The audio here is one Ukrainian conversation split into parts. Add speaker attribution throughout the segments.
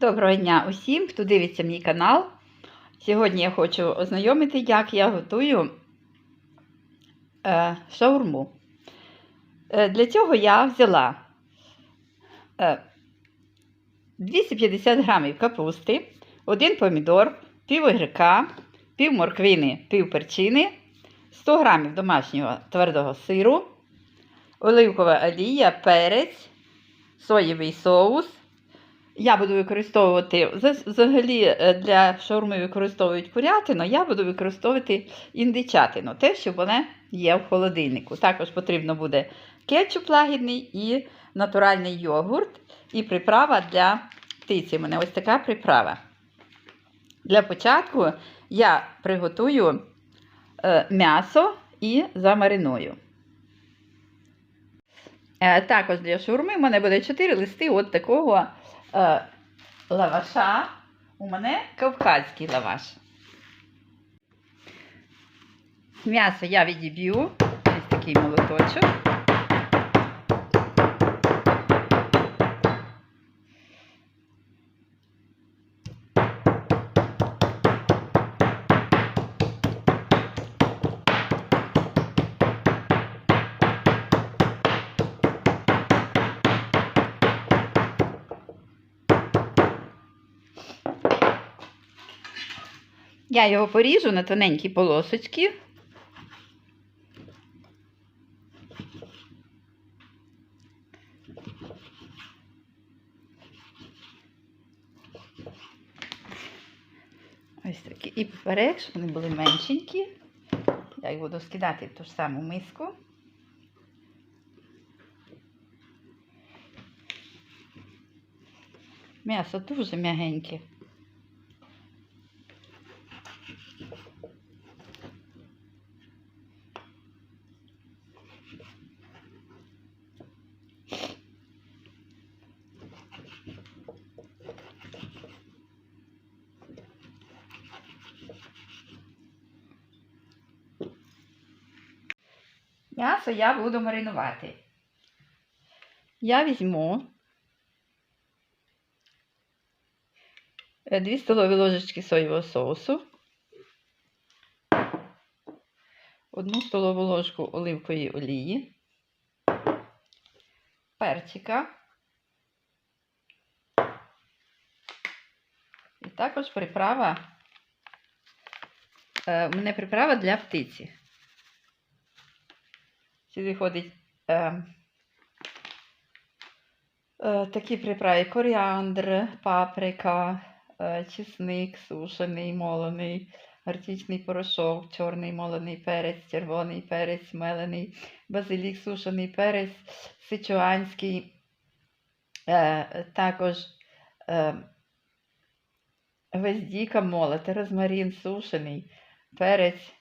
Speaker 1: Доброго дня усім, хто дивиться мій канал. Сьогодні я хочу ознайомити, як я готую е, шаурму. Е, для цього я взяла е, 250 грамів капусти, один помідор, пів огірка, пів морквини, пів перчини, 100 грамів домашнього твердого сиру, оливкова олія, перець, соєвий соус. Я буду використовувати взагалі е, для шаурми використовують курятину, я буду використовувати індичатину, те, що вона є в холодильнику. Також потрібно буде кетчуп лагідний і натуральний йогурт, і приправа для птиці. У мене ось така приправа. Для початку я приготую е, м'ясо і замариную. Е, також для шаурми в мене буде 4 листи от такого е, лаваша. У мене кавказький лаваш. М'ясо я відіб'ю. Ось такий молоточок. Я його поріжу на тоненькі полосочки. Ось такі. І поперек, щоб вони були меншенькі. Я їх буду скидати в ту ж саму миску. М'ясо дуже м'ягеньке. М'ясо я буду маринувати. Я візьму 2 столові ложечки соєвого соусу, 1 столову ложку оливкової олії, перчика і також приправа. е, У мене приправа для птиці. Сюди ходить е, е, такі приправи коріандр, паприка, е, чесник сушений, молений, гартічний порошок, чорний молений перець, червоний перець, мелений, базилік сушений перець, сичуанський, е, також е, гвоздіка молота, розмарин сушений, перець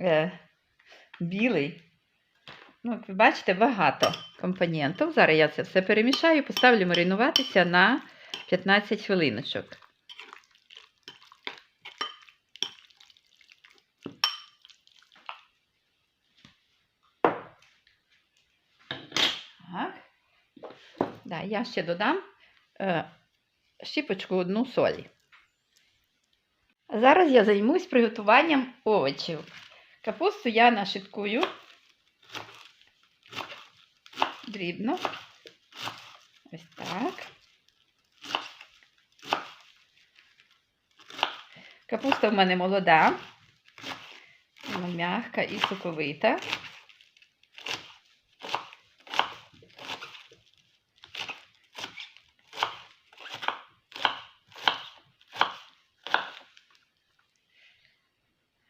Speaker 1: е, білий. Ну, ви бачите, багато компонентів. Зараз я це все перемішаю і поставлю маринуватися на 15 хвилиночок. Так. Да, я ще додам е, щіпочку одну солі. Зараз я займусь приготуванням овочів. Капусту я нашиткую дрібно. Ось так. Капуста в мене молода, вона м'яка і соковита.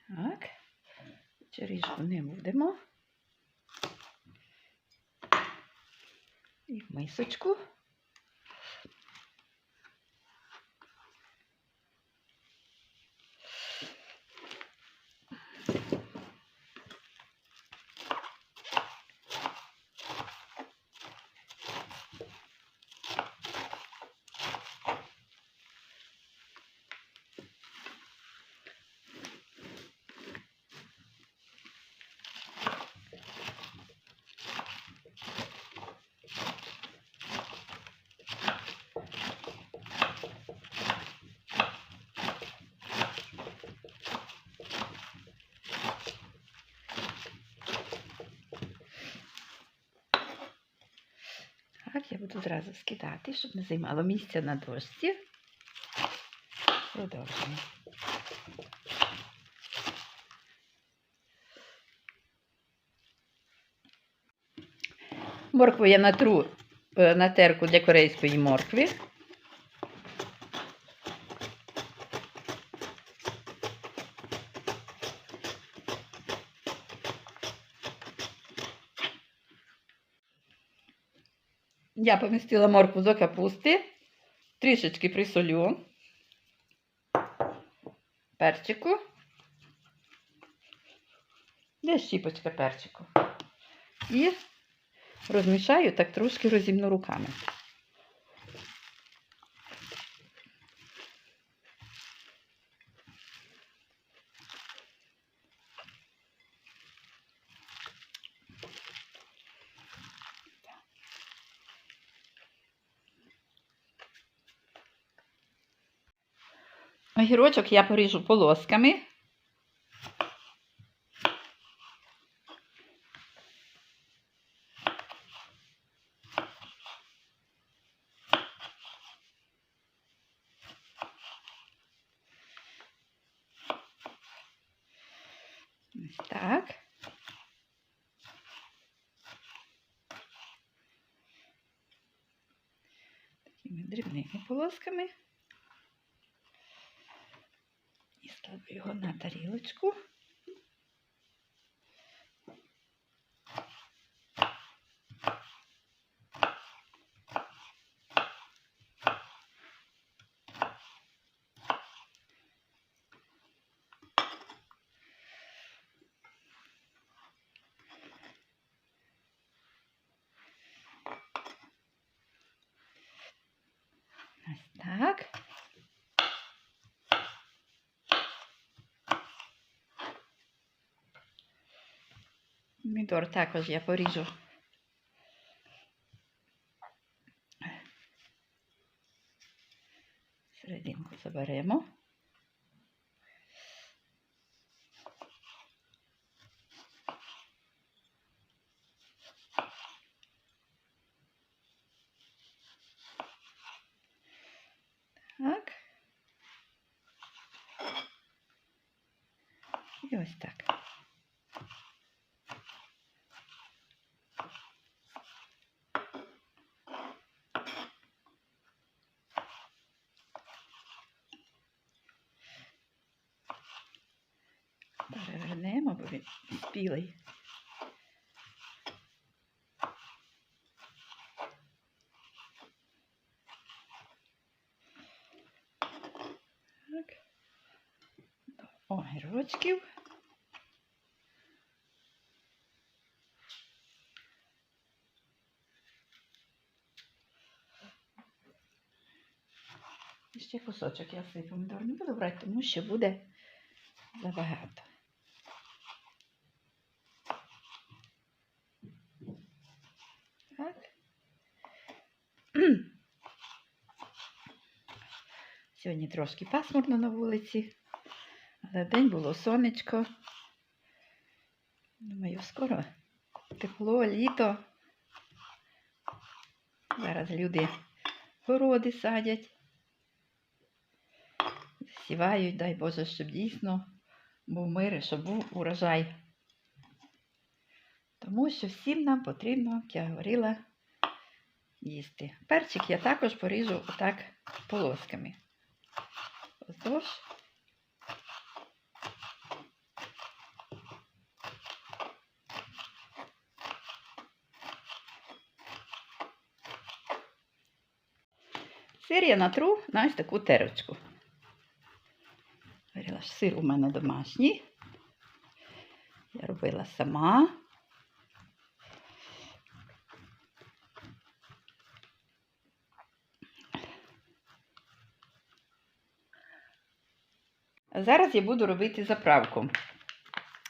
Speaker 1: Так, черіжку не будемо. І мисочку. Я буду зразу скидати, щоб не займало місця на дошці. Продовжуємо. Моркву я натру е, на терку для корейської моркви. Я помістила моркву до капусти, трішечки присолю, перчику, де щіпочка перчику. І розмішаю так трошки розімну руками. Огірочок я поріжу полосками. Так. Такими дрібними полосками. І ставлю його на тарілочку. Ось так. Помідор також я поріжу. Серединку заберемо. Так. І ось так. Спілий. Так. До огірочків. Ще кусочок я свій помідор не буду брати, тому що буде забагато. Так. Сьогодні трошки пасмурно на вулиці, але день було сонечко. Думаю, скоро тепло, літо. Зараз люди городи садять, сівають, дай Боже, щоб дійсно був мир щоб був урожай. Тому що всім нам потрібно, як я говорила, їсти. Перчик я також поріжу отак полосками. Отож. Сир я натру на ось таку терочку. Говорила, що сир у мене домашній. Я робила сама. Зараз я буду робити заправку.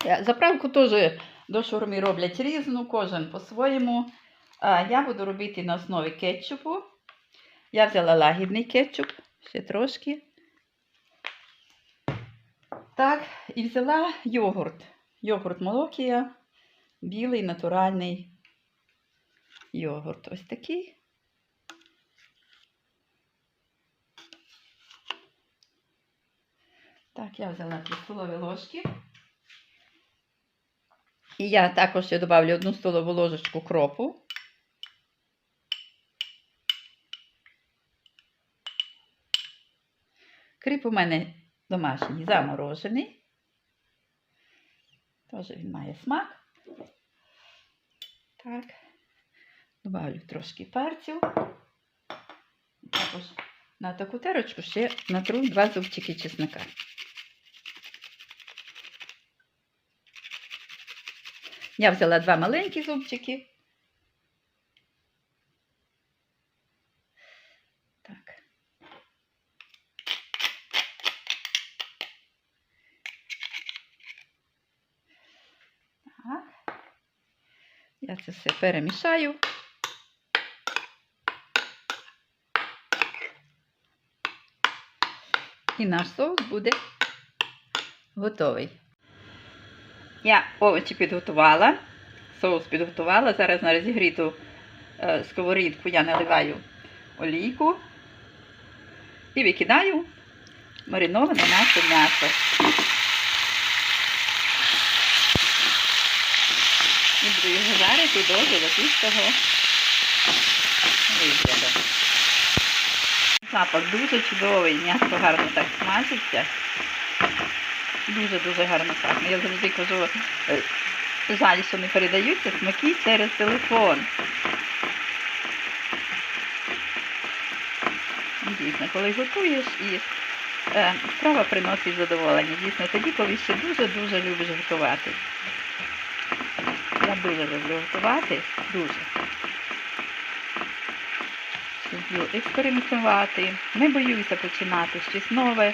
Speaker 1: Е, Заправку теж до шурми роблять різну, кожен по-своєму. Я буду робити на основі кетчупу. Я взяла лагідний кетчуп, ще трошки. Так, і взяла йогурт. Йогурт молокія, білий натуральний йогурт. Ось такий. Так, я взяла 3 столові ложки. І я також ще додавлю одну столову ложечку кропу. Кріп у мене домашній заморожений. Теж він має смак. Так. Добавлю трошки перцю. Також на таку терочку ще натру два зубчики чесника. Я взяла два маленькі зубчики. Так. Так. Я це все перемішаю. І наш соус буде готовий. Я овочі підготувала, соус підготувала. Зараз на розігріту е, сковорідку я наливаю олійку і викидаю мариноване наше м'ясо. І буду його жарити до золотистого вигляду. Запах дуже чудовий, м'ясо гарно так смажиться. Дуже-дуже гарно пахне. Я завжди кажу, е, жаль, що не передаються смаки через телефон. Дійсно, коли готуєш і е, справа приносить задоволення. Дійсно, тоді, коли ще дуже-дуже любиш готувати. Я дуже люблю готувати, дуже. Люблю експериментувати, не боюся починати щось нове.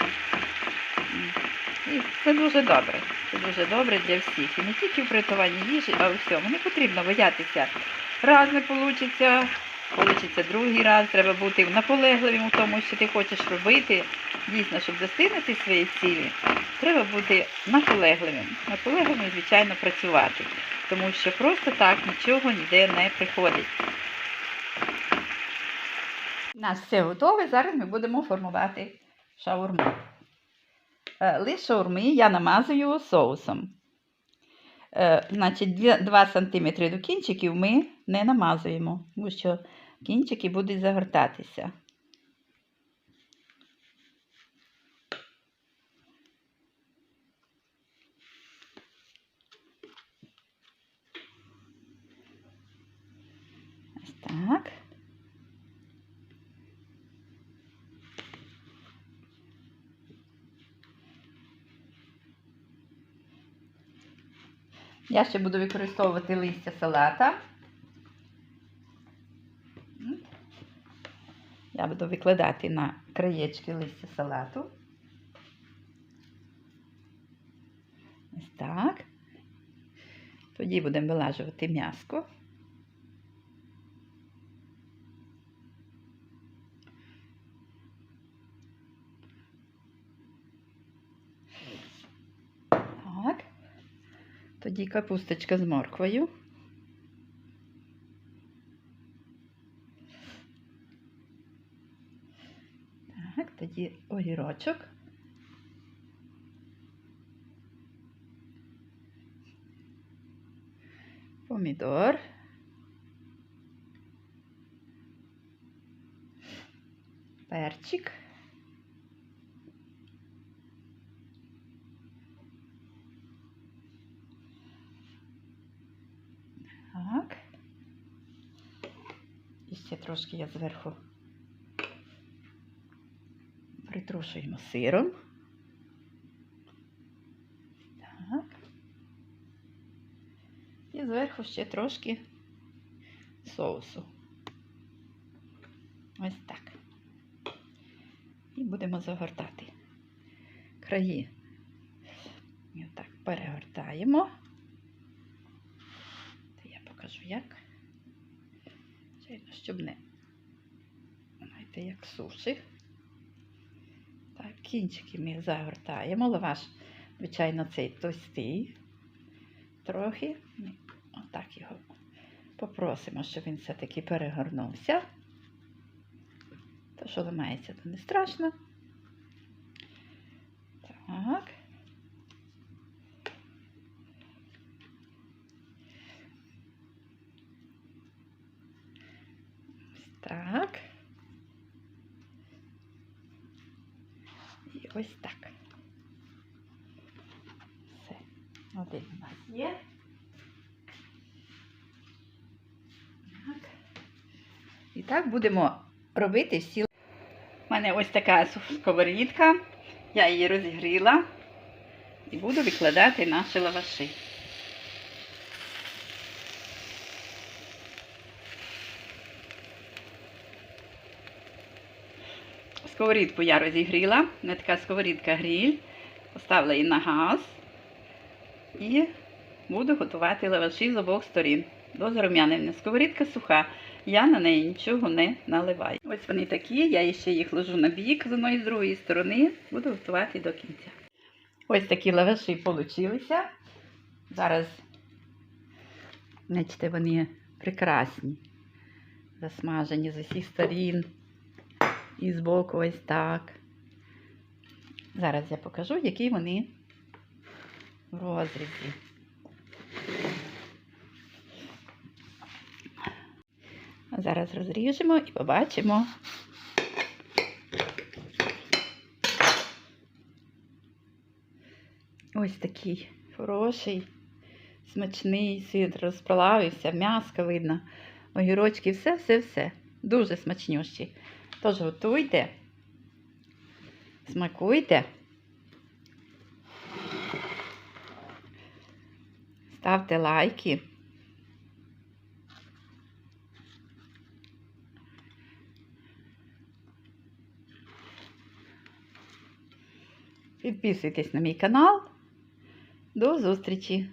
Speaker 1: І це дуже добре. Це дуже добре для всіх. І не тільки в приготуванні їжі, а у всьому. Не потрібно боятися. Раз не вийде, вийде другий раз. Треба бути наполегливим у тому, що ти хочеш робити. Дійсно, щоб достигнути своєї цілі, треба бути наполегливим. Наполегливим, звичайно, працювати. Тому що просто так нічого ніде не приходить. У нас все готове. Зараз ми будемо формувати шаурму. Е, Лист шаурми я намазую соусом. Е, Значить, 2 см до кінчиків ми не намазуємо, тому що кінчики будуть загортатися. Ось так. Я ще буду використовувати листя салата. Я буду викладати на краєчки листя салату. Ось так. Тоді будемо вилажувати м'яско. Так. Тоді капусточка з морквою. Так, тоді огірочок. Помідор. Перчик. Так. І ще трошки я зверху притрушуємо сиром. Так. І зверху ще трошки соусу. Ось так. І будемо загортати краї. І отак перегортаємо. Та я покажу як. Щоб не, знаєте, як суші. Так, кінчики ми загортаємо. Лаваш, звичайно, цей товстий. Трохи. Отак його попросимо, щоб він все-таки перегорнувся. То, що ламається, то не страшно. Так. ось так. Все. Один у нас є. Так. І так будемо робити всі. У мене ось така сковорідка. Я її розігріла і буду викладати наші лаваші. Сковорідку я розігріла. Не така сковорідка гріль. Поставила її на газ і буду готувати лаваші з обох сторін. До зарум'янення. Сковорідка суха. Я на неї нічого не наливаю. Ось вони такі, я ще їх ложу на бік з одної з другої сторони. Буду готувати до кінця. Ось такі лаваші получилися. Зараз, бачите, вони прекрасні. Засмажені з усіх сторін. І збоку ось так. Зараз я покажу, які вони в розрізі. Зараз розріжемо і побачимо. Ось такий хороший, смачний сир розплавився, м'яско видно, огірочки, все-все-все. Дуже смачнющий. Тож готуйте, смакуйте. Ставте лайки. Підписуйтесь на мій канал. До зустрічі!